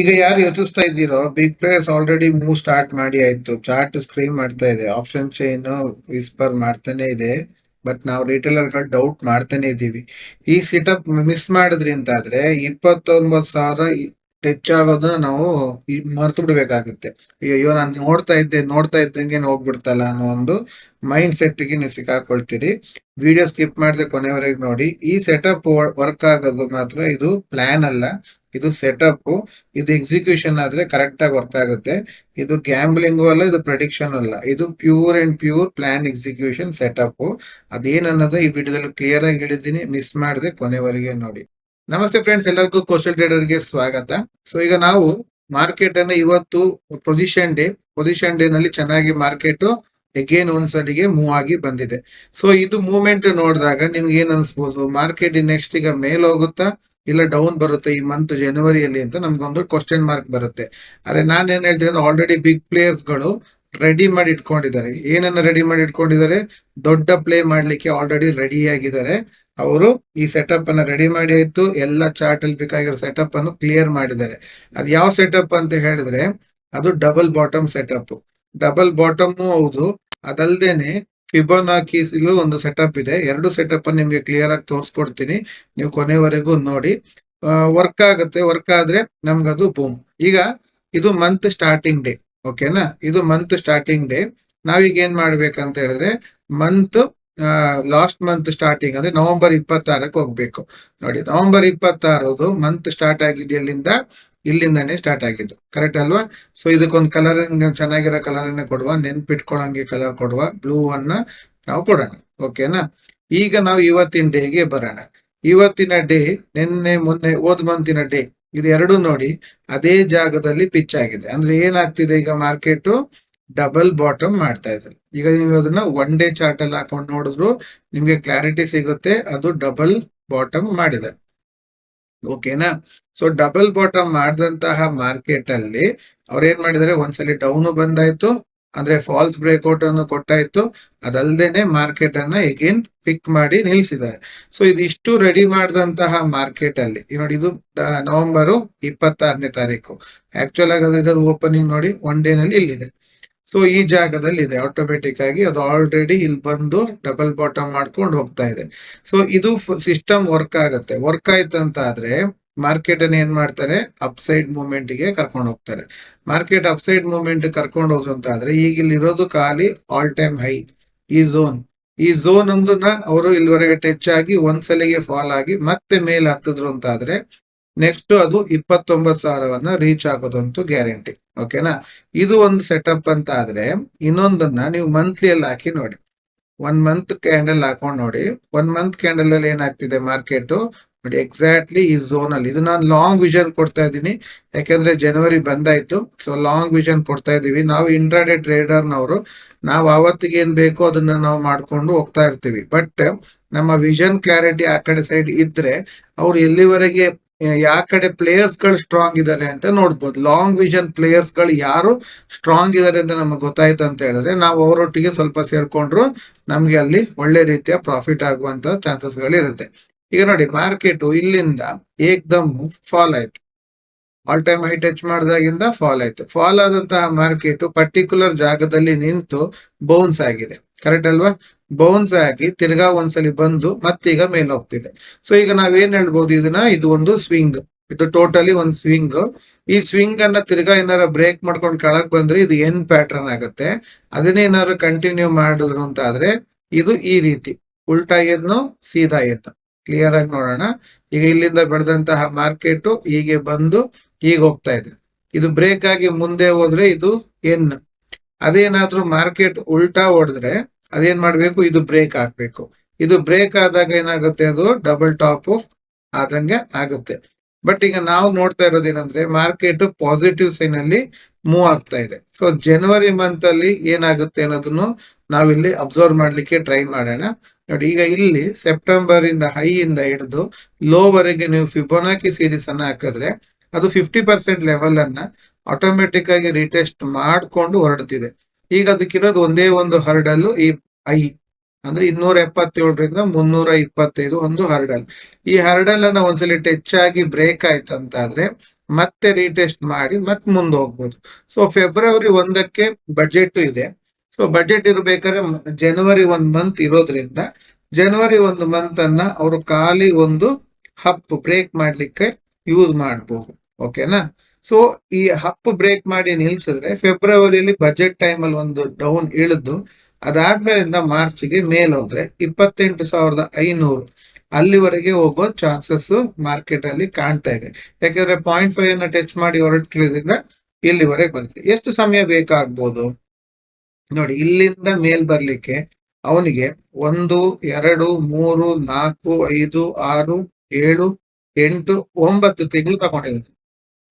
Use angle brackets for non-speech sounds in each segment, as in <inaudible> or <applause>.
ಈಗ ಯಾರು ಯೋಚಿಸ್ತಾ ಇದ್ದೀರೋ big players already move start ಮಾಡಿ ಆಯ್ತು. ಚಾರ್ಟ್ ಸ್ಕ್ರೀನ್ ಮಾಡ್ತಾ ಇದೆ. ಆಪ್ಷನ್ ಚೈನ್ ವಿಸ್ಪರ್ ಮಾಡ್ತಾನೆ ಇದೆ. ಬಟ್ ನಾವು ರಿಟೇಲರ್ಗಳು ಡೌಟ್ ಮಾಡ್ತಾನೆ ಇದ್ದೀವಿ. ಈ ಸೆಟಪ್ ಮಿಸ್ ಮಾಡಿದ್ರಿ ಅಂತಾದ್ರೆ ಇಪ್ಪತ್ತೊಂಬತ್ತು ಸಾವಿರ ಟಚ್ ಆಗೋದನ್ನ ನಾವು ಮರ್ತು ಬಿಡ್ಬೇಕಾಗುತ್ತೆ. ಅಯ್ಯೋ ನಾನು ನೋಡ್ತಾ ಇದ್ದೆ, ನೋಡ್ತಾ ಇದ್ದಂಗೆ ಹೋಗ್ಬಿಡ್ತಲ್ಲ ಅನ್ನೋ ಒಂದು ಮೈಂಡ್ ಸೆಟ್ಗೆ ನೀವು ಸಿಕ್ಕಾಕೊಳ್ತೀರಿ. ವಿಡಿಯೋ ಸ್ಕಿಪ್ ಮಾಡಿದ್ರೆ ಕೊನೆವರೆಗೆ ನೋಡಿ. ಈ ಸೆಟಪ್ ವರ್ಕ್ ಆಗೋದು ಮಾತ್ರ ಇದು ಪ್ಲಾನ್ ಅಲ್ಲ. ಇದು ಸೆಟಪ್ ಇದು ಎಕ್ಸಿಕ್ಯೂಷನ್ ಆದ್ರೆ ಕರೆಕ್ಟ್ ಆಗಿ ವರ್ಕ್ ಆಗುತ್ತೆ. ಇದು ಗ್ಯಾಂಬ್ಲಿಂಗು ಅಲ್ಲ, ಇದು ಪ್ರೆಡಿಕ್ಷನ್ ಅಲ್ಲ. ಇದು pure and pure plan execution setup ಅದೇನನ್ನೋದು ಈ ವಿಡಿಯೋದಲ್ಲಿ ಕ್ಲಿಯರ್ ಆಗಿ ಹೇಳಿದ್ದೀನಿ. ಮಿಸ್ ಮಾಡದೆ ಕೊನೆವರೆಗೆ ನೋಡಿ. ನಮಸ್ತೆ ಫ್ರೆಂಡ್ಸ್ ಎಲ್ಲರಿಗೂ ಟ್ರೇಡರ್ ಟ್ರೇಡರ್ಗೆ ಸ್ವಾಗತ. ಸೊ ಈಗ ನಾವು ಮಾರ್ಕೆಟ್ ಅನ್ನು ಇವತ್ತು ಪೊಸಿಷನ್ ಡೇ ಪೊಸಿಷನ್ ಡೇ ನಲ್ಲಿ ಚೆನ್ನಾಗಿ ಮಾರ್ಕೆಟ್ ಎಗೇನ್ ಒಂದ್ಸಲಿಗೆ ಮೂವ್ ಆಗಿ ಬಂದಿದೆ. ಸೊ ಇದು ಮೂವ್ಮೆಂಟ್ ನೋಡಿದಾಗ ನಿಮ್ಗೆ ಏನ್ ಅನ್ಸ್ಬೋದು? ಮಾರ್ಕೆಟ್ ನೆಕ್ಸ್ಟ್ ಈಗ ಮೇಲ್ ಹೋಗುತ್ತಾ? ಇಲ್ಲ ಡೌನ್ ಬರುತ್ತೆ ಈ ಮಂತ್ ಜನವರಿಯಲ್ಲಿ ಅಂತ ನಮ್ಗೊಂದು ಕ್ವಶನ್ ಮಾರ್ಕ್ ಬರುತ್ತೆ. ಅರೆ ನಾನು ಏನ್ ಹೇಳ್ತೀನಿ ಆಲ್ರೆಡಿ ಬಿಗ್ ಪ್ಲೇಯರ್ಸ್ಗಳು ರೆಡಿ ಮಾಡಿ ಇಟ್ಕೊಂಡಿದ್ದಾರೆ. ಏನನ್ನ ರೆಡಿ ಮಾಡಿ ಇಟ್ಕೊಂಡಿದ್ದಾರೆ? ದೊಡ್ಡ ಪ್ಲೇ ಮಾಡ್ಲಿಕ್ಕೆ ಆಲ್ರೆಡಿ ರೆಡಿ ಆಗಿದ್ದಾರೆ. ಅವರು ಈ ಸೆಟಪ್ ಅನ್ನ ರೆಡಿ ಮಾಡಿ ಆಯ್ತು. ಎಲ್ಲ ಚಾರ್ಟ್ ಅಲ್ಲಿ ಬೇಕಾಗಿರೋ ಸೆಟಪ್ ಅನ್ನು ಕ್ಲಿಯರ್ ಮಾಡಿದ್ದಾರೆ. ಅದು ಯಾವ ಸೆಟಪ್ ಅಂತ ಹೇಳಿದ್ರೆ ಅದು double bottom setup double bottom ಹೌದು. ಅದಲ್ದೇನೆ ಫಿಬೋನಾಕೀಸ್ ಇಲ್ಲೂ ಒಂದು ಸೆಟಪ್ ಇದೆ. ಎರಡು ಸೆಟಪ್ ನಿಮಗೆ ಕ್ಲಿಯರ್ ಆಗಿ ತೋರಿಸ್ಕೊಡ್ತೀನಿ. ನೀವು ಕೊನೆವರೆಗೂ ನೋಡಿ. ವರ್ಕ್ ಆಗುತ್ತೆ. ವರ್ಕ್ ಆದ್ರೆ ನಮ್ಗದು ಬೂಮ್ ಈಗ ಇದು ಮಂತ್ ಸ್ಟಾರ್ಟಿಂಗ್ ಡೇ ಓಕೆನಾ ಇದು ಮಂತ್ ಸ್ಟಾರ್ಟಿಂಗ್ ಡೇ ನಾವೀಗ ಏನ್ ಮಾಡ್ಬೇಕಂತ ಹೇಳಿದ್ರೆ ಮಂತ್ ಲಾಸ್ಟ್ ಮಂತ್ ಸ್ಟಾರ್ಟಿಂಗ್ ಅಂದ್ರೆ ನವೆಂಬರ್ ಇಪ್ಪತ್ತಾರಕ್ಕೆ ಹೋಗ್ಬೇಕು. ನೋಡಿ ನವೆಂಬರ್ ಇಪ್ಪತ್ತಾರದು ಮಂತ್ ಸ್ಟಾರ್ಟ್ ಎಲ್ಲಿಂದ ಇಲ್ಲಿಂದಾನೇ ಸ್ಟಾರ್ಟ್ ಆಗಿದ್ದು. ಕರೆಕ್ಟ್ ಅಲ್ವಾ? ಸೊ ಇದಕ್ಕೊಂದು ಕಲರ್ ಚೆನ್ನಾಗಿರೋ ಕಲರ್ ಅನ್ನ ಕೊಡುವ, ನೆನ್ಪಿಟ್ಕೊಳಂಗೆ ಕಲರ್ ಕೊಡುವ ಬ್ಲೂ ಅನ್ನ ನಾವು ಕೊಡೋಣ. ಓಕೆನಾ ಈಗ ನಾವು ಇವತ್ತಿನ ಡೇಗೆ ಬರೋಣ. ಇವತ್ತಿನ ಡೇ ನಿನ್ನೆ, ಮೊನ್ನೆ ಓದ್ ಮಂತಿನ ಡೇ ಇದು ಎರಡು ನೋಡಿ ಅದೇ ಜಾಗದಲ್ಲಿ ಪಿಚ್ ಆಗಿದೆ. ಅಂದ್ರೆ ಏನಾಗ್ತಿದೆ? ಈಗ ಮಾರ್ಕೆಟ್ ಡಬಲ್ ಬಾಟಮ್ ಮಾಡ್ತಾ ಇದ್ದಾರೆ ಈಗ ನೀವು ಅದನ್ನ ಒನ್ ಡೇ ಚಾರ್ಟ್ ಅಲ್ಲಿ ಹಾಕೊಂಡು ನೋಡಿದ್ರು ನಿಮ್ಗೆ ಕ್ಲಾರಿಟಿ ಸಿಗುತ್ತೆ. ಅದು ಡಬಲ್ ಬಾಟಮ್ ಮಾಡಿದೆ. ಓಕೆನಾ ಸೊ ಡಬಲ್ ಬಾಟಮ್ ಮಾಡಿದಂತಹ ಮಾರ್ಕೆಟ್ ಅಲ್ಲಿ ಅವ್ರು ಏನ್ ಮಾಡಿದ್ದಾರೆ? ಒಂದ್ಸಲಿ ಡೌನು ಬಂದಾಯ್ತು. ಅಂದ್ರೆ ಫಾಲ್ಸ್ ಬ್ರೇಕ್ಔಟ್ ಅನ್ನು ಕೊಟ್ಟಾಯ್ತು. ಅದಲ್ದೇನೆ ಮಾರ್ಕೆಟ್ ಅನ್ನ ಎಗೇನ್ ಪಿಕ್ ಮಾಡಿ ನಿಲ್ಸಿದ್ದಾರೆ. ಸೊ ಇದಿಷ್ಟು ರೆಡಿ ಮಾಡಿದಂತಹ ಮಾರ್ಕೆಟ್ ಅಲ್ಲಿ. ನೋಡಿ ಇದು ನವೆಂಬರ್ ಇಪ್ಪತ್ತಾರನೇ ತಾರೀಕು. ಆಕ್ಚುಲ್ ಆಗಿ ಓಪನಿಂಗ್ ನೋಡಿ ಒನ್ ಡೇ ನಲ್ಲಿ ಇಲ್ಲಿದೆ. ಸೊ ಈ ಜಾಗದಲ್ಲಿ ಇದೆ. ಆಟೋಮೆಟಿಕ್ ಆಗಿ ಅದು ಆಲ್ರೆಡಿ ಇಲ್ಲಿ ಬಂದು ಡಬಲ್ ಬಾಟಮ್ ಮಾಡ್ಕೊಂಡು ಹೋಗ್ತಾ ಇದೆ. ಸೊ ಇದು ಸಿಸ್ಟಮ್ ವರ್ಕ್ ಆಗುತ್ತೆ. ವರ್ಕ್ ಆಯ್ತು ಅಂತ ಆದ್ರೆ ಮಾರ್ಕೆಟ್ ಅನ್ನ ಏನ್ ಮಾಡ್ತಾರೆ? ಅಪ್ಸೈಡ್ ಮೂವ್ಮೆಂಟ್ಗೆ ಕರ್ಕೊಂಡು ಹೋಗ್ತಾರೆ. ಮಾರ್ಕೆಟ್ ಅಪ್ಸೈಡ್ ಮೂವ್ಮೆಂಟ್ ಕರ್ಕೊಂಡು ಹೋದ್ರು ಅಂತ ಆದ್ರೆ ಈಗ ಇಲ್ಲಿರೋದು ಖಾಲಿ ಆಲ್ ಟೈಮ್ ಹೈ ಈ ಝೋನ್ ಈ ಝೋನ್ ಒಂದನ್ನ ಅವರು ಇಲ್ಲಿವರೆಗೆ ಟಚ್ ಆಗಿ ಒಂದ್ಸಲಿಗೆ ಫಾಲ್ ಆಗಿ ಮತ್ತೆ ಮೇಲ್ ಹತ್ತಿದ್ರು ಅಂತ ಆದ್ರೆ ನೆಕ್ಸ್ಟ್ ಅದು ಇಪ್ಪತ್ತೊಂಬತ್ತು ಸಾವಿರವನ್ನ ರೀಚ್ ಆಗೋದಂತೂ ಗ್ಯಾರಂಟಿ ಓಕೆನಾ ಇದು ಒಂದು ಸೆಟಪ್ ಅಂತ ಆದ್ರೆ ಇನ್ನೊಂದನ್ನ ನೀವು ಮಂತ್ಲಿ ಅಲ್ಲಿ ಹಾಕಿ ನೋಡಿ. ಒನ್ ಮಂತ್ ಕ್ಯಾಂಡಲ್ ಹಾಕೊಂಡು ನೋಡಿ. ಒನ್ ಮಂತ್ ಕ್ಯಾಂಡಲ್ ಅಲ್ಲಿ ಏನಾಗ್ತಿದೆ ಮಾರ್ಕೆಟ್ ನೋಡಿ ಎಕ್ಸಾಕ್ಟ್ಲಿ ಈ ಝೋನಲ್ಲಿ ಇದು ನಾನು ಲಾಂಗ್ ವಿಷನ್ ಕೊಡ್ತಾ ಇದ್ದೀನಿ. ಯಾಕಂದ್ರೆ ಜನವರಿ ಬಂದಾಯ್ತು. ಸೊ ಲಾಂಗ್ ವಿಷನ್ ಕೊಡ್ತಾ ಇದೀವಿ ನಾವು ಇಂಟ್ರಾಡೆ ಟ್ರೇಡರ್ ನವರು ನಾವು ಅವತ್ತಿಗೆ ಏನು ಬೇಕೋ ಅದನ್ನ ನಾವು ಮಾಡ್ಕೊಂಡು ಹೋಗ್ತಾ ಇರ್ತೀವಿ. ಬಟ್ ನಮ್ಮ ವಿಷನ್ ಕ್ಲಾರಿಟಿ ಆ ಕಡೆ ಸೈಡ್ ಇದ್ರೆ, ಅವ್ರು ಎಲ್ಲಿವರೆಗೆ ಯಾವ ಕಡೆ ಪ್ಲೇಯರ್ಸ್ಗಳು ಸ್ಟ್ರಾಂಗ್ ಇದಾರೆ ಅಂತ ನೋಡ್ಬೋದು. ಲಾಂಗ್ ವಿಷನ್ ಪ್ಲೇಯರ್ಸ್ಗಳು ಯಾರು ಸ್ಟ್ರಾಂಗ್ ಇದಾರೆ ಅಂತ ನಮಗೆ ಗೊತ್ತಾಯ್ತು ಅಂತ ಹೇಳಿದ್ರೆ, ನಾವು ಅವರೊಟ್ಟಿಗೆ ಸ್ವಲ್ಪ ಸೇರ್ಕೊಂಡ್ರು ನಮಗೆ ಅಲ್ಲಿ ಒಳ್ಳೆ ರೀತಿಯ ಪ್ರಾಫಿಟ್ ಆಗುವಂತ ಚಾನ್ಸಸ್ಗಳು ಇರುತ್ತೆ ಈಗ ನೋಡಿ ಮಾರ್ಕೆಟ್ ಇಲ್ಲಿಂದ ಏಕ್ದಮ್ ಫಾಲ್ ಆಯ್ತು. ಆಲ್ ಟೈಮ್ ಹೈ ಟಚ್ ಮಾಡಿದಾಗಿಂದ ಫಾಲ್ ಆಯ್ತು. ಫಾಲ್ ಆದಂತಹ ಮಾರ್ಕೆಟ್ ಪರ್ಟಿಕ್ಯುಲರ್ ಜಾಗದಲ್ಲಿ ನಿಂತು ಬೌನ್ಸ್ ಆಗಿದೆ. ಕರೆಕ್ಟ್ ಅಲ್ವಾ? ಬೌನ್ಸ್ ಆಗಿ ತಿರ್ಗಾ ಒಂದ್ಸಲಿ ಬಂದು ಮತ್ತೀಗ ಮೇಲೆ ಹೋಗ್ತಿದೆ. ಸೊ ಈಗ ನಾವೇನ್ ಹೇಳ್ಬೋದು ಇದನ್ನ? ಇದು ಒಂದು ಸ್ವಿಂಗ್ ಇದು ಟೋಟಲಿ ಒಂದು ಸ್ವಿಂಗ್ ಈ ಸ್ವಿಂಗ್ ಅನ್ನ ತಿರ್ಗಾ ಏನಾರ ಬ್ರೇಕ್ ಮಾಡ್ಕೊಂಡು ಕೆಳಗ್ ಬಂದ್ರೆ ಇದು ಎನ್ ಪ್ಯಾಟರ್ನ್ ಆಗುತ್ತೆ. ಅದನ್ನೇನಾದ್ರು ಕಂಟಿನ್ಯೂ ಮಾಡಿದ್ರು ಅಂತ ಆದ್ರೆ ಇದು ಈ ರೀತಿ. ಉಲ್ಟಾ ಎನ್ನು ಸೀದಾ ಎನ್ನು ಕ್ಲಿಯರ್ ಆಗಿ ನೋಡೋಣ. ಈಗ ಇಲ್ಲಿಂದ ಬೆಳೆದಂತಹ ಮಾರ್ಕೆಟ್ ಹೀಗೆ ಬಂದು ಈಗ ಹೋಗ್ತಾ ಇದೆ. ಇದು ಬ್ರೇಕ್ ಆಗಿ ಮುಂದೆ ಹೋದ್ರೆ ಇದು ಎನ್ ಅದೇನಾದ್ರೂ ಮಾರ್ಕೆಟ್ ಉಲ್ಟಾ ಹೊಡೆದ್ರೆ ಅದೇನ್ ಮಾಡ್ಬೇಕು? ಇದು ಬ್ರೇಕ್ ಹಾಕ್ಬೇಕು. ಇದು ಬ್ರೇಕ್ ಆದಾಗ ಏನಾಗುತ್ತೆ ಅದು? ಡಬಲ್ ಟಾಪ್ ಆದಂಗೆ ಆಗುತ್ತೆ. ಬಟ್ ಈಗ ನಾವು ನೋಡ್ತಾ ಇರೋದೇನಂದ್ರೆ ಮಾರ್ಕೆಟ್ ಪಾಸಿಟಿವ್ ಸೈನ್ ಅಲ್ಲಿ ಮೂವ್ ಆಗ್ತಾ ಇದೆ. ಸೊ ಜನವರಿ ಮಂತ್ ಅಲ್ಲಿ ಏನಾಗುತ್ತೆ ಅನ್ನೋದನ್ನು ನಾವಿಲ್ಲಿ ಅಬ್ಸರ್ವ್ ಮಾಡ್ಲಿಕ್ಕೆ ಟ್ರೈ ಮಾಡೋಣ. ನೋಡಿ, ಈಗ ಇಲ್ಲಿ ಸೆಪ್ಟೆಂಬರ್ ಇಂದ ಹೈ ಇಂದ ಹಿಡಿದು ಲೋ ವರೆಗೆ ನೀವು ಫಿಬೋನಾಕಿ ಸೀರೀಸ್ ಅನ್ನ ಹಾಕಿದ್ರೆ ಅದು ಫಿಫ್ಟಿ ಪರ್ಸೆಂಟ್ ಲೆವೆಲ್ ಅನ್ನ ಆಟೋಮೆಟಿಕ್ ಆಗಿ ರಿಟೆಸ್ಟ್ ಮಾಡ್ಕೊಂಡು ಹೊರಡ್ತಿದೆ. ಈಗ ಅದಕ್ಕಿರೋದು ಒಂದೇ ಒಂದು ಹರ್ಡಲ್ ಈ ಐ, ಅಂದ್ರೆ ಇನ್ನೂರ ಎಪ್ಪತ್ತೇಳರಿಂದ ಮುನ್ನೂರ ಇಪ್ಪತ್ತೈದು ಒಂದು ಹರ್ಡಲ್. ಈ ಹರ್ಡಲ್ ಅನ್ನ ಒಂದ್ಸಲಿ ಟಚ್ ಆಗಿ ಬ್ರೇಕ್ ಆಯ್ತು ಅಂತ ಆದ್ರೆ ಮತ್ತೆ ರೀಟೆಸ್ಟ್ ಮಾಡಿ ಮತ್ತೆ ಮುಂದೆ ಹೋಗ್ಬೋದು. ಸೊ ಫೆಬ್ರವರಿ ಒಂದಕ್ಕೆ ಬಜೆಟ್ ಇದೆ. ಸೊ ಬಜೆಟ್ ಇರಬೇಕಾದ್ರೆ ಜನವರಿ ಒಂದ್ ಮಂತ್ ಇರೋದ್ರಿಂದ ಜನವರಿ ಒಂದು ಮಂತ್ ಅನ್ನ ಅವರು ಖಾಲಿ ಒಂದು ಹಪ್ ಬ್ರೇಕ್ ಮಾಡ್ಲಿಕ್ಕೆ ಯೂಸ್ ಮಾಡಬಹುದು ಓಕೆನಾ ಸೊ ಈ ಹಪ್ ಬ್ರೇಕ್ ಮಾಡಿ ನಿಲ್ಸಿದ್ರೆ ಫೆಬ್ರವರಿಯಲ್ಲಿ ಬಜೆಟ್ ಟೈಮ್ ಅಲ್ಲಿ ಒಂದು ಡೌನ್ ಇಳಿದು, ಅದಾದ್ಮೇಲಿಂದ ಮಾರ್ಚ್ಗೆ ಮೇಲ್ ಹೋದ್ರೆ ಇಪ್ಪತ್ತೆಂಟು ಸಾವಿರದ ಐನೂರು ಅಲ್ಲಿವರೆಗೆ ಹೋಗೋ ಚಾನ್ಸಸ್ ಮಾರ್ಕೆಟ್ ಅಲ್ಲಿ ಕಾಣ್ತಾ ಇದೆ. ಯಾಕಂದ್ರೆ ಪಾಯಿಂಟ್ ಫೈವ್ ಅನ್ನ ಟಚ್ ಮಾಡಿ ಹೊರಟಿರೋದ್ರಿಂದ ಇಲ್ಲಿವರೆಗೆ ಬರುತ್ತೆ ಎಷ್ಟು ಸಮಯ ಬೇಕಾಗ್ಬೋದು? ನೋಡಿ, ಇಲ್ಲಿಂದ ಮೇಲ್ ಬರ್ಲಿಕ್ಕೆ ಅವನಿಗೆ ಒಂದು, ಎರಡು, ಮೂರು, ನಾಲ್ಕು, ಐದು, ಆರು, ಏಳು, ಎಂಟು, ಒಂಬತ್ತು ತಿಂಗಳು ತಗೊಂಡಿದ್ದಾನೆ.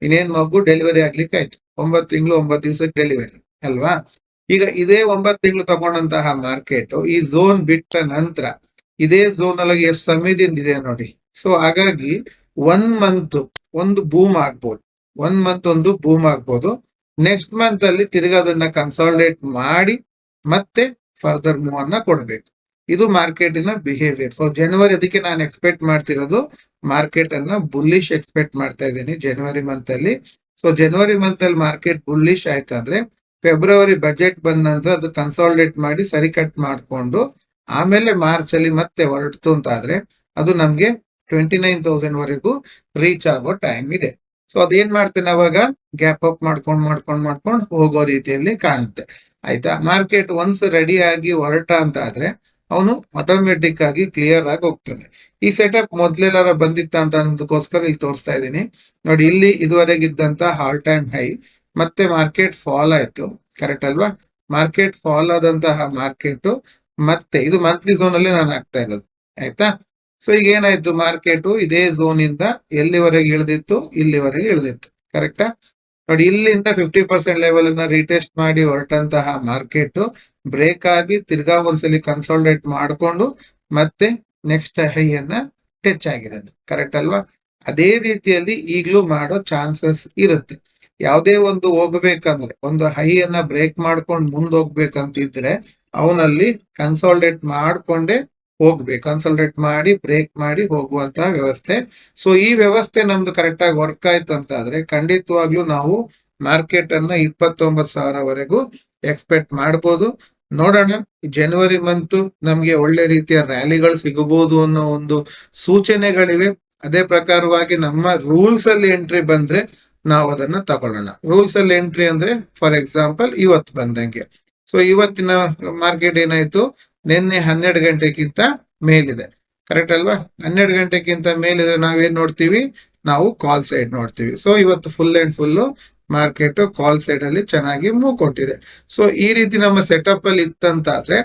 ಇನ್ನೇನ್ ಮಗು ಡೆಲಿವರಿ ಆಗ್ಲಿಕ್ಕೆ ಆಯ್ತು. ಒಂಬತ್ತು ತಿಂಗಳು, ಒಂಬತ್ತು ದಿವಸಕ್ಕೆ ಡೆಲಿವರಿ ಅಲ್ವಾ? ಈಗ ಇದೇ ಒಂಬತ್ತು ತಿಂಗಳು ತಗೊಂಡಂತಹ ಮಾರ್ಕೆಟ್ ಈ ಝೋನ್ ಬಿಟ್ಟ ನಂತರ ಇದೇ ಝೋನ್ ಒಳಗೆ ಎಷ್ಟು ಸಮಯದಿಂದ ಇದೆ ನೋಡಿ. ಸೊ ಹಾಗಾಗಿ ಒನ್ ಮಂತ್ ಒಂದು ಬೂಮ್ ಆಗ್ಬೋದು. ಒನ್ ಮಂತ್ ಒಂದು ಬೂಮ್ ಆಗ್ಬೋದು. ನೆಕ್ಸ್ಟ್ ಮಂತ್ ಅಲ್ಲಿ ತಿರ್ಗಾ ಅದನ್ನ ಕನ್ಸಾಲಿಡೇಟ್ ಮಾಡಿ ಮತ್ತೆ ಫರ್ದರ್ ಮೂವ್ ಅನ್ನ ಕೊಡಬೇಕು. ಇದು ಮಾರ್ಕೆಟಿನ ಬಿಹೇವಿಯರ್ ಸೊ ಜನವರಿ ಅದಕ್ಕೆ ನಾನು ಎಕ್ಸ್ಪೆಕ್ಟ್ ಮಾಡ್ತಿರೋದು ಮಾರ್ಕೆಟ್ ಅನ್ನ ಬುಲ್ಲಿಶ್ ಎಕ್ಸ್ಪೆಕ್ಟ್ ಮಾಡ್ತಾ ಇದ್ದೀನಿ ಜನವರಿ ಮಂತ್ ಅಲ್ಲಿ. ಸೊ ಜನವರಿ ಮಂತ್ ಅಲ್ಲಿ ಮಾರ್ಕೆಟ್ ಬುಲ್ಲಿಶ್ ಆಯ್ತಂದ್ರೆ ಫೆಬ್ರವರಿ ಬಜೆಟ್ ಬಂದ ನಂತರ ಅದು ಕನ್ಸಾಲಿಡೇಟ್ ಮಾಡಿ ಸರಿ ಕಟ್ ಮಾಡಿಕೊಂಡು ಆಮೇಲೆ ಮಾರ್ಚ್ ಅಲ್ಲಿ ಮತ್ತೆ ಹೊರಡ್ತು ಅಂತ ಆದ್ರೆ ಅದು ನಮ್ಗೆ ಟ್ವೆಂಟಿ ನೈನ್ ತೌಸಂಡ್ ವರೆಗೂ ರೀಚ್ ಆಗೋ ಟೈಮ್ ಇದೆ. ಸೊ ಅದೇನ್ ಮಾಡ್ತೇನೆ ಅವಾಗ? ಗ್ಯಾಪ್ ಅಪ್ ಮಾಡ್ಕೊಂಡ್ ಮಾಡ್ಕೊಂಡ್, ಮಾಡ್ಕೊಂಡು ಹೋಗೋ ರೀತಿಯಲ್ಲಿ ಕಾಣುತ್ತೆ. ಆಯ್ತಾ? ಮಾರ್ಕೆಟ್ ಒನ್ಸ್ ರೆಡಿ ಆಗಿ ಹೊರಟ ಅಂತ ಆದ್ರೆ ಅವನು ಆಟೋಮೆಟಿಕ್ ಆಗಿ ಕ್ಲಿಯರ್ ಆಗಿ ಹೋಗ್ತಾನೆ. ಈ ಸೆಟಪ್ ಮೊದ್ಲೆಲ್ಲಾರ ಬಂದಿತ್ತ ಅಂತ ಅನ್ನೋದಕ್ಕೋಸ್ಕರ ಇಲ್ಲಿ ತೋರಿಸ್ತಾ ಇದ್ದೀನಿ. ನೋಡಿ, ಇಲ್ಲಿ ಇದುವರೆಗಿದ್ದಂತ ಹಾಲ್ ಟೈಮ್ ಹೈ ಮತ್ತೆ ಮಾರ್ಕೆಟ್ ಫಾಲ್ ಆಯ್ತು. ಕರೆಕ್ಟ್ ಅಲ್ವಾ? ಮಾರ್ಕೆಟ್ ಫಾಲ್ ಆದಂತಹ ಮಾರ್ಕೆಟ್ ಮತ್ತೆ ಇದು ಮಂತ್ಲಿ ಝೋನ್ ಅಲ್ಲಿ ನಾನು ಹಾಕ್ತಾ ಇರೋದು. ಆಯ್ತಾ? ಸೊ ಈಗ ಏನಾಯ್ತು? ಮಾರ್ಕೆಟ್ ಇದೇ ಝೋನ್ ಇಂದ ಎಲ್ಲಿವರೆಗೆ ಇಳಿದಿತ್ತು? ಇಲ್ಲಿವರೆಗೆ ಇಳಿದಿತ್ತು. ಕರೆಕ್ಟಾ ನೋಡಿ, ಇಲ್ಲಿಂದ ಫಿಫ್ಟಿ ಪರ್ಸೆಂಟ್ ಲೆವೆಲ್ ಅನ್ನ ರೀಟೆಸ್ಟ್ ಮಾಡಿ ಹೊರಟಂತಹ ಮಾರ್ಕೆಟ್ ಬ್ರೇಕ್ ಆಗಿ ತಿರ್ಗಾ ಒಂದ್ಸಲಿ ಕನ್ಸಾಲ್ಡೇಟ್ ಮಾಡಿಕೊಂಡು ಮತ್ತೆ ನೆಕ್ಸ್ಟ್ ಹೈ ಅನ್ನ ಟಚ್ ಆಗಿದೆ ಕರೆಕ್ಟ್ ಅಲ್ವಾ? ಅದೇ ರೀತಿಯಲ್ಲಿ ಈಗಲೂ ಮಾಡೋ ಚಾನ್ಸಸ್ ಇರುತ್ತೆ. ಯಾವುದೇ ಒಂದು ಹೋಗ್ಬೇಕಂದ್ರೆ, ಒಂದು ಹೈ ಅನ್ನ ಬ್ರೇಕ್ ಮಾಡ್ಕೊಂಡು ಮುಂದೋಗ್ಬೇಕಂತಿದ್ರೆ ಅವನಲ್ಲಿ ಕನ್ಸಾಲ್ಡೇಟ್ ಮಾಡ್ಕೊಂಡೇ ಹೋಗ್ಬೇಕು ಕನ್ಸಲ್ಟೇಟ್ ಮಾಡಿ ಬ್ರೇಕ್ ಮಾಡಿ ಹೋಗುವಂತಹ ವ್ಯವಸ್ಥೆ. ಸೊ ಈ ವ್ಯವಸ್ಥೆ ನಮ್ದು ಕರೆಕ್ಟ್ ಆಗಿ ವರ್ಕ್ ಆಯ್ತು ಅಂತ ಆದ್ರೆ ಖಂಡಿತವಾಗ್ಲೂ ನಾವು ಮಾರ್ಕೆಟ್ ಅನ್ನ ಇಪ್ಪತ್ತೊಂಬತ್ತು ಸಾವಿರವರೆಗೂ ಎಕ್ಸ್ಪೆಕ್ಟ್ ಮಾಡಬಹುದು ನೋಡೋಣ ಜನವರಿ ಮಂತ್ ನಮ್ಗೆ ಒಳ್ಳೆ ರೀತಿಯ ರ್ಯಾಲಿಗಳು ಸಿಗಬಹುದು ಅನ್ನೋ ಒಂದು ಸೂಚನೆಗಳಿವೆ. ಅದೇ ಪ್ರಕಾರವಾಗಿ ನಮ್ಮ ರೂಲ್ಸ್ ಅಲ್ಲಿ ಎಂಟ್ರಿ ಬಂದ್ರೆ ನಾವು ಅದನ್ನ ತಗೊಳ್ಳೋಣ. ರೂಲ್ಸ್ ಅಲ್ಲಿ ಎಂಟ್ರಿ ಅಂದ್ರೆ ಫಾರ್ ಎಕ್ಸಾಂಪಲ್ ಇವತ್ತು ಬಂದಂಗೆ. ಸೊ ಇವತ್ತಿನ ಮಾರ್ಕೆಟ್ ಏನಾಯ್ತು? ನಿನ್ನೆ ಹನ್ನೆರಡು ಗಂಟೆಗಿಂತ ಮೇಲಿದೆ. ಕರೆಕ್ಟ್ ಅಲ್ವಾ? ಹನ್ನೆರಡು ಗಂಟೆಗಿಂತ ಮೇಲಿದ್ರೆ ನಾವೇನ್ ನೋಡ್ತೀವಿ? ನಾವು ಕಾಲ್ ಸೈಡ್ ನೋಡ್ತೀವಿ. ಸೊ ಇವತ್ತು full and full market call side ಅಲ್ಲಿ ಚೆನ್ನಾಗಿ ಮೂವ್ ಕೊಟ್ಟಿದೆ. ಸೊ ಈ ರೀತಿ ನಮ್ಮ ಸೆಟಪ್ ಅಲ್ಲಿ ಇತ್ತಂತಾದ್ರೆ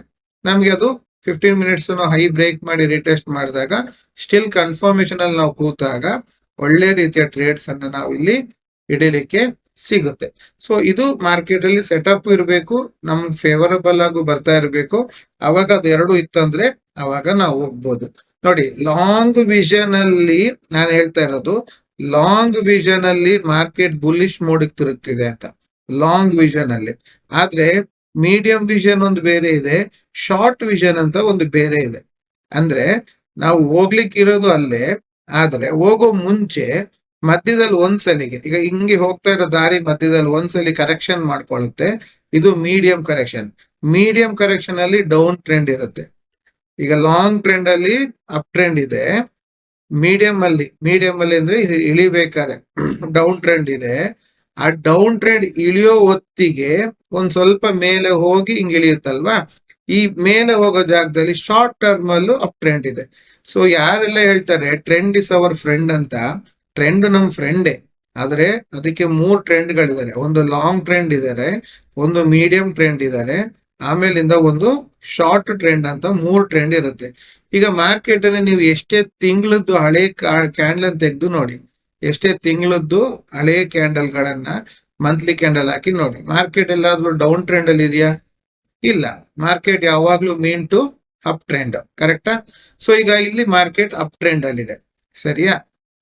ನಮ್ಗೆ ಅದು ಫಿಫ್ಟೀನ್ ಮಿನಿಟ್ಸ್ ನಾವು ಹೈ ಬ್ರೇಕ್ ಮಾಡಿ ರಿಟೆಸ್ಟ್ ಮಾಡಿದಾಗ ಸ್ಟಿಲ್ ಕನ್ಫರ್ಮೇಶನ್ ಅಲ್ಲಿ ನಾವು ಕೂತಾಗ ಒಳ್ಳೆ ರೀತಿಯ ಟ್ರೇಡ್ಸ್ ಅನ್ನ ನಾವು ಇಲ್ಲಿ ಹಿಡಿಲಿಕ್ಕೆ ಸಿಗುತ್ತೆ. ಸೊ ಇದು ಮಾರ್ಕೆಟ್ ಅಲ್ಲಿ ಸೆಟಪ್ ಇರಬೇಕು ನಮ್ಗೆ ಫೇವರಬಲ್ ಆಗು ಬರ್ತಾ ಇರಬೇಕು. ಅವಾಗ ಅದು ಎರಡು ಇತ್ತಂದ್ರೆ ಅವಾಗ ನಾವು ಹೋಗ್ಬೋದು. ನೋಡಿ ಲಾಂಗ್ ವಿಷನ್ ಅಲ್ಲಿ ನಾನು ಹೇಳ್ತಾ ಇರೋದು ಲಾಂಗ್ ವಿಷನ್ ಅಲ್ಲಿ ಮಾರ್ಕೆಟ್ ಬುಲಿಶ್ ಮೋಡಿಗೆ ತಿರುಗ್ತಿದೆ ಅಂತ. ಲಾಂಗ್ ವಿಷನ್ ಅಲ್ಲಿ. ಆದ್ರೆ ಮೀಡಿಯಂ ವಿಷನ್ ಒಂದು ಬೇರೆ ಇದೆ ಶಾರ್ಟ್ ವಿಷನ್ ಅಂತ ಒಂದು ಬೇರೆ ಇದೆ. ಅಂದ್ರೆ, ನಾವು ಹೋಗ್ಲಿಕ್ಕೆ ಇರೋದು ಅಲ್ಲೇ, ಆದ್ರೆ ಹೋಗೋ ಮುಂಚೆ ಮಧ್ಯದಲ್ಲಿ ಒಂದ್ಸಲಿಗೆ ಈಗ ಹಿಂಗೆ ಹೋಗ್ತಾ ಇರೋ ದಾರಿ ಮಧ್ಯದಲ್ಲಿ ಒಂದ್ಸಲಿ ಕರೆಕ್ಷನ್ ಮಾಡ್ಕೊಳ್ಳುತ್ತೆ ಇದು ಮೀಡಿಯಂ ಕರೆಕ್ಷನ್ ಮೀಡಿಯಂ ಕರೆಕ್ಷನ್ ಅಲ್ಲಿ ಡೌನ್ ಟ್ರೆಂಡ್ ಇರುತ್ತೆ. ಈಗ ಲಾಂಗ್ ಟ್ರೆಂಡ್ ಅಲ್ಲಿ ಅಪ್ ಟ್ರೆಂಡ್ ಇದೆ. ಮೀಡಿಯಂ ಅಲ್ಲಿ ಮೀಡಿಯಂ ಅಲ್ಲಿ ಅಂದ್ರೆ ಇಳಿಬೇಕಾದ್ರೆ <clears throat> ಡೌನ್ ಟ್ರೆಂಡ್ ಇದೆ. ಆ ಡೌನ್ ಟ್ರೆಂಡ್ ಇಳಿಯೋ ಹೊತ್ತಿಗೆ ಒಂದ್ ಸ್ವಲ್ಪ ಮೇಲೆ ಹೋಗಿ ಹಿಂಗ್ ಇಳಿಯುತ್ತಲ್ವಾ? ಈ ಮೇಲೆ ಹೋಗೋ ಜಾಗದಲ್ಲಿ ಶಾರ್ಟ್ ಟರ್ಮ್ ಅಲ್ಲೂ ಅಪ್ ಟ್ರೆಂಡ್ ಇದೆ. ಸೊ ಯಾರೆಲ್ಲ ಹೇಳ್ತಾರೆ ಟ್ರೆಂಡ್ ಇಸ್ ಅವರ್ ಫ್ರೆಂಡ್ ಅಂತ ಟ್ರೆಂಡ್ ನಮ್ ಫ್ರೆಂಡೇ ಆದ್ರೆ ಅದಕ್ಕೆ ಮೂರ್ ಟ್ರೆಂಡ್ ಗಳಿದ್ದಾರೆ ಒಂದು ಲಾಂಗ್ ಟ್ರೆಂಡ್ ಇದಾರೆ, ಒಂದು ಮೀಡಿಯಂ ಟ್ರೆಂಡ್ ಇದಾರೆ, ಆಮೇಲಿಂದ ಒಂದು ಶಾರ್ಟ್ ಟ್ರೆಂಡ್ ಅಂತ ಮೂರ್ ಟ್ರೆಂಡ್ ಇರುತ್ತೆ. ಈಗ ಮಾರ್ಕೆಟ್ ಅಲ್ಲಿ ನೀವು ಎಷ್ಟೇ ತಿಂಗಳದ್ದು ಹಳೆ ಕ್ಯಾಂಡಲ್ ತೆಗೆದು ನೋಡಿ, ಎಷ್ಟೇ ತಿಂಗಳದ್ದು ಹಳೆ ಕ್ಯಾಂಡಲ್ ಗಳನ್ನ ಮಂತ್ಲಿ ಕ್ಯಾಂಡಲ್ ಹಾಕಿ ನೋಡಿ ಮಾರ್ಕೆಟ್ ಎಲ್ಲಾದ್ರೂ ಡೌನ್ ಟ್ರೆಂಡ್ ಅಲ್ಲಿ ಇದೆಯಾ? ಇಲ್ಲ. ಮಾರ್ಕೆಟ್ ಯಾವಾಗ್ಲೂ ಮೀನ್ ಟು ಅಪ್ ಟ್ರೆಂಡ್ ಕರೆಕ್ಟಾ ಸೊ ಈಗ ಇಲ್ಲಿ ಮಾರ್ಕೆಟ್ ಅಪ್ ಟ್ರೆಂಡ್ ಅಲ್ಲಿ ಇದೆ ಸರಿಯಾ?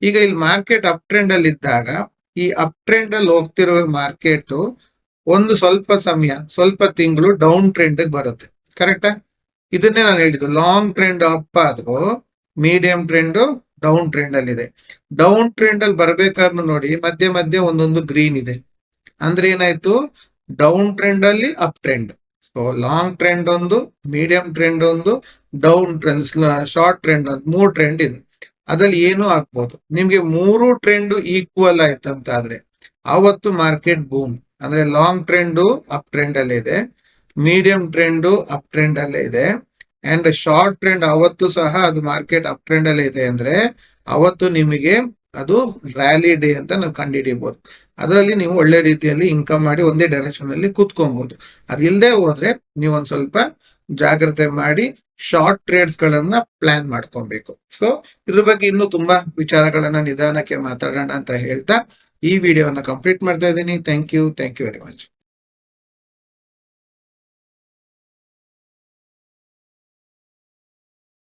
ಈಗ ಇಲ್ಲಿ ಮಾರ್ಕೆಟ್ ಅಪ್ ಟ್ರೆಂಡ್ ಅಲ್ಲಿ ಇದ್ದಾಗ, ಈ ಅಪ್ ಟ್ರೆಂಡ್ ಅಲ್ಲಿ ಹೋಗ್ತಿರೋ ಮಾರ್ಕೆಟ್ ಒಂದು ಸ್ವಲ್ಪ ಸಮಯ, ಸ್ವಲ್ಪ ತಿಂಗಳು ಡೌನ್ ಟ್ರೆಂಡ್ ಬರುತ್ತೆ. ಕರೆಕ್ಟ್ ಇದನ್ನೇ ನಾನು ಹೇಳಿದ್ದು ಲಾಂಗ್ ಟ್ರೆಂಡ್ ಅಪ್ ಆದ್ರೂ ಮೀಡಿಯಂ ಟ್ರೆಂಡ್ ಡೌನ್ ಟ್ರೆಂಡ್ ಅಲ್ಲಿ ಇದೆ. ಡೌನ್ ಟ್ರೆಂಡ್ ಅಲ್ಲಿ ಬರ್ಬೇಕಾದ್ರೂ ನೋಡಿ, ಮಧ್ಯೆ ಮಧ್ಯೆ ಒಂದೊಂದು ಗ್ರೀನ್ ಇದೆ. ಅಂದ್ರೆ ಏನಾಯ್ತು? ಡೌನ್ ಟ್ರೆಂಡ್ ಅಲ್ಲಿ up trend so long trend ಒಂದು ಮೀಡಿಯಂ ಟ್ರೆಂಡ್ ಒಂದು ಡೌನ್ ಟ್ರೆಂಡ್ ಶಾರ್ಟ್ ಟ್ರೆಂಡ್ ಒಂದು, ಮೂರು ಟ್ರೆಂಡ್ ಇದೆ. ಅದ್ರಲ್ಲಿ ಏನು ಆಗ್ಬೋದು. ನಿಮ್ಗೆ ಮೂರು ಟ್ರೆಂಡ್ ಈಕ್ವಲ್ ಆಯ್ತಂತಾದ್ರೆ, ಆವತ್ತು ಮಾರ್ಕೆಟ್ ಬೂಮ್ ಅಂದ್ರೆ ಲಾಂಗ್ ಟ್ರೆಂಡ್ ಅಪ್ ಟ್ರೆಂಡ್ ಅಲ್ಲೇ ಇದೆ. ಮೀಡಿಯಂ ಟ್ರೆಂಡ್ ಅಪ್ ಟ್ರೆಂಡ್ ಅಲ್ಲೇ ಇದೆ. ಅಂಡ್ ಶಾರ್ಟ್ ಟ್ರೆಂಡ್ ಅವತ್ತು ಸಹ ಅದು ಮಾರ್ಕೆಟ್ ಅಪ್ ಟ್ರೆಂಡ್ ಅಲ್ಲೇ ಇದೆ ಅಂದ್ರೆ ಅವತ್ತು ನಿಮಗೆ ಅದು ರ್ಯಾಲಿ ಡೇ ಅಂತ ನಾವು ಕಂಡುಹಿಡಿಯಬಹುದು ಅದರಲ್ಲಿ ನೀವು ಒಳ್ಳೆ ರೀತಿಯಲ್ಲಿ ಇನ್ಕಮ್ ಮಾಡಿ ಒಂದೇ ಡೈರೆಕ್ಷನ್ ಅಲ್ಲಿ ಕೂತ್ಕೊಬಹುದು ಅದಿಲ್ಲದೆ ಹೋದ್ರೆ ನೀವು ಸ್ವಲ್ಪ ಜಾಗ್ರತೆ ಮಾಡಿ ಶಾರ್ಟ್ ಟ್ರೇಡ್ಸ್ ಗಳನ್ನ ಪ್ಲಾನ್ ಮಾಡ್ಕೊಬೇಕು. ಸೊ ಇದ್ರ ಬಗ್ಗೆ ಇನ್ನೂ ತುಂಬಾ ವಿಚಾರಗಳನ್ನ ನಿಧಾನಕ್ಕೆ ಮಾತಾಡೋಣ ಅಂತ ಹೇಳ್ತಾ ಈ ವಿಡಿಯೋನ ಕಂಪ್ಲೀಟ್ ಮಾಡ್ತಾ ಇದ್ದೀನಿ. Thank you thank you very much